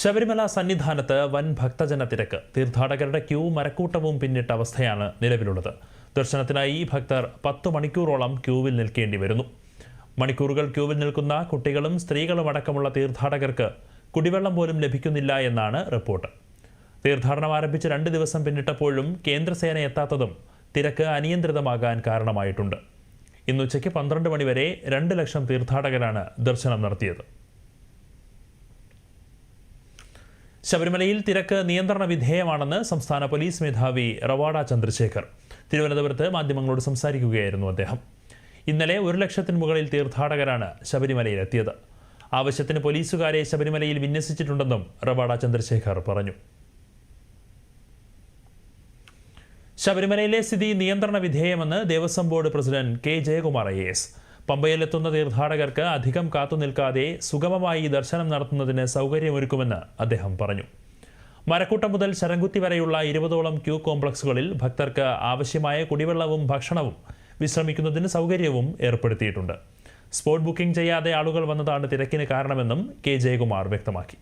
ശബരിമല സന്നിധാനത്ത് വൻ ഭക്തജന തിരക്ക്. തീർത്ഥാടകരുടെ ക്യൂ മരക്കൂട്ടവും പിന്നിട്ട അവസ്ഥയാണ് നിലവിലുള്ളത്. ദർശനത്തിനായി ഭക്തർ പത്ത് മണിക്കൂറോളം ക്യൂവിൽ നിൽക്കേണ്ടി വരുന്നു. മണിക്കൂറുകൾ ക്യൂവിൽ നിൽക്കുന്ന കുട്ടികളും സ്ത്രീകളും അടക്കമുള്ള തീർത്ഥാടകർക്ക് കുടിവെള്ളം പോലും ലഭിക്കുന്നില്ല എന്നാണ് റിപ്പോർട്ട്. തീർത്ഥാടനം ആരംഭിച്ച് രണ്ട് ദിവസം പിന്നിട്ടപ്പോഴും കേന്ദ്രസേന എത്താത്തതും തിരക്ക് അനിയന്ത്രിതമാകാൻ കാരണമായിട്ടുണ്ട്. ഇന്നുച്ചയ്ക്ക് പന്ത്രണ്ട് മണിവരെ രണ്ട് ലക്ഷം തീർത്ഥാടകരാണ് ദർശനം നടത്തിയത്. ശബരിമലയിൽ തിരക്ക് നിയന്ത്രണ വിധേയമാണെന്ന് സംസ്ഥാന പോലീസ് മേധാവി റവാഡ ചന്ദ്രശേഖർ. തിരുവനന്തപുരത്ത് മാധ്യമങ്ങളോട് സംസാരിക്കുകയായിരുന്നു അദ്ദേഹം. ഇന്നലെ ഒരു ലക്ഷത്തിന് മുകളിൽ തീർത്ഥാടകരാണ് ശബരിമലയിലെത്തിയത്. ആവശ്യത്തിന് പോലീസുകാരെ ശബരിമലയിൽ വിന്യസിച്ചിട്ടുണ്ടെന്നും റവാഡ ചന്ദ്രശേഖർ പറഞ്ഞു. ശബരിമലയിലെ സ്ഥിതി നിയന്ത്രണ വിധേയമെന്ന് Devaswom board president K Jayakumar I S. പമ്പയിലെത്തുന്ന തീർത്ഥാടകർക്ക് അധികം കാത്തുനിൽക്കാതെ സുഗമമായി ദർശനം നടത്തുന്നതിന് സൗകര്യമൊരുക്കുമെന്ന് അദ്ദേഹം പറഞ്ഞു. മരക്കൂട്ടം മുതൽ ശരംകുത്തി വരെയുള്ള ഇരുപതോളം ക്യൂ കോംപ്ലക്സുകളിൽ ഭക്തർക്ക് ആവശ്യമായ കുടിവെള്ളവും ഭക്ഷണവും വിശ്രമിക്കുന്നതിന് സൗകര്യവും ഏർപ്പെടുത്തിയിട്ടുണ്ട്. സ്പോട്ട് ബുക്കിംഗ് ചെയ്യാതെ ആളുകൾ വന്നതാണ് തിരക്കിന് കാരണമെന്നും കെ ജയകുമാർ വ്യക്തമാക്കി.